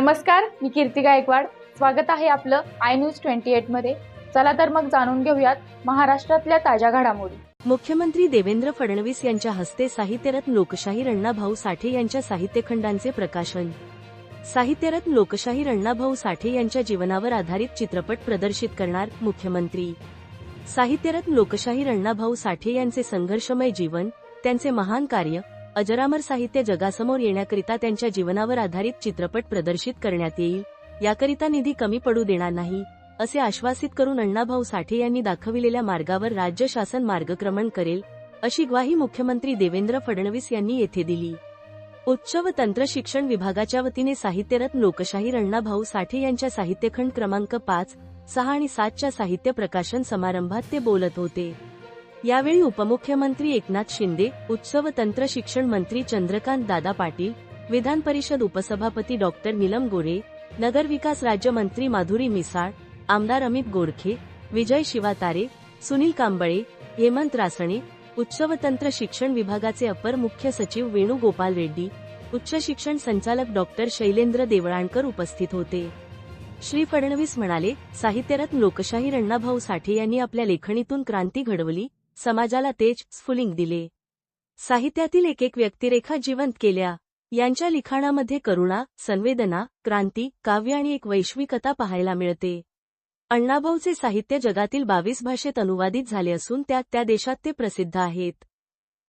नमस्कार मी कीर्ती गायकवाड. स्वागत आहे आपलं आय न्यूज ट्वेंटी एटमध्ये. चला तर मग जाणून घेऊयात महाराष्ट्रातल्या ताज्या घडामोडी. मुख्यमंत्री देवेंद्र फडणवीस यांच्या हस्ते साहित्यरत्न लोकशाहीर अण्णाभाऊ साठे यांच्या साहित्यखंडांचे प्रकाशन. साहित्यरत्न लोकशाहीर अण्णाभाऊ साठे यांच्या जीवनावर आधारित चित्रपट प्रदर्शित करणार मुख्यमंत्री. साहित्यरत्न लोकशाहीर अण्णाभाऊ साठे यांचे संघर्षमय जीवन त्यांचे महान कार्य अजरामर साहित्य जगासमोर येण्याकरिता त्यांच्या जीवनावर आधारित चित्रपट प्रदर्शित करण्यात येईल. याकरिता निधी कमी पडू देणार नाही असे आश्वासित करून अण्णाभाऊ साठे यांनी दाखविलेल्या मार्गावर राज्य शासन मार्गक्रमण करेल अशी ग्वाही मुख्यमंत्री देवेंद्र फडणवीस यांनी येथे दिली. उच्च व तंत्र शिक्षण विभागाच्या वतीने साहित्यरत्न लोकशाहीर अण्णाभाऊ साठे यांच्या साहित्यखंड क्रमांक पाच सहा आणि सातच्या साहित्य प्रकाशन समारंभात ते बोलत होते. यावेळी उपमुख्यमंत्री एकनाथ शिंदे उत्सव तंत्र शिक्षण मंत्री चंद्रकांत दादा पाटील विधान परिषद उपसभापती डॉक्टर नीलम गोरे नगरविकास राज्यमंत्री माधुरी मिसाळ आमदार अमित गोरखे विजय शिवातारे सुनील कांबळे हेमंत रासणे उत्सव तंत्र शिक्षण विभागाचे अपर मुख्य सचिव वेणुगोपाल रेड्डी उच्च शिक्षण संचालक डॉक्टर शैलेंद्र देवळाणकर उपस्थित होते. श्री फडणवीस म्हणाले साहित्यरत्न लोकशाहीर अण्णाभाऊ साठे यांनी आपल्या लेखणीतून क्रांती घडवली समाजाला तेज स्फुलिंग दिले. साहित्यातील एक एक व्यक्तिरेखा जिवंत केल्या. यांच्या लिखाणामध्ये करुणा संवेदना क्रांती काव्य आणि एक वैश्विकता पाहायला मिळते. अण्णाभाऊचे साहित्य जगातील बावीस भाषेत अनुवादित झाले असून त्यात त्या देशात ते प्रसिद्ध आहेत.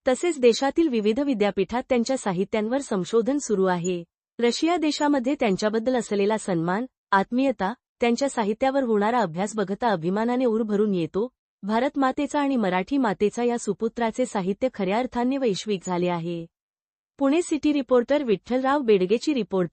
तसेच देशातील विविध विद्यापीठात त्यांच्या साहित्यांवर संशोधन सुरू आहे. रशिया देशामध्ये त्यांच्याबद्दल असलेला सन्मान आत्मीयता त्यांच्या साहित्यावर होणारा अभ्यास बघता अभिमानाने उर भरून येतो भारत मातेचा आणि मराठी मातेचा या सुपुत्राचे साहित्य खऱ्या अर्थाने वैश्विक झाले आहे. पुणे सिटी रिपोर्टर विठ्ठलराव बेडगेची रिपोर्ट.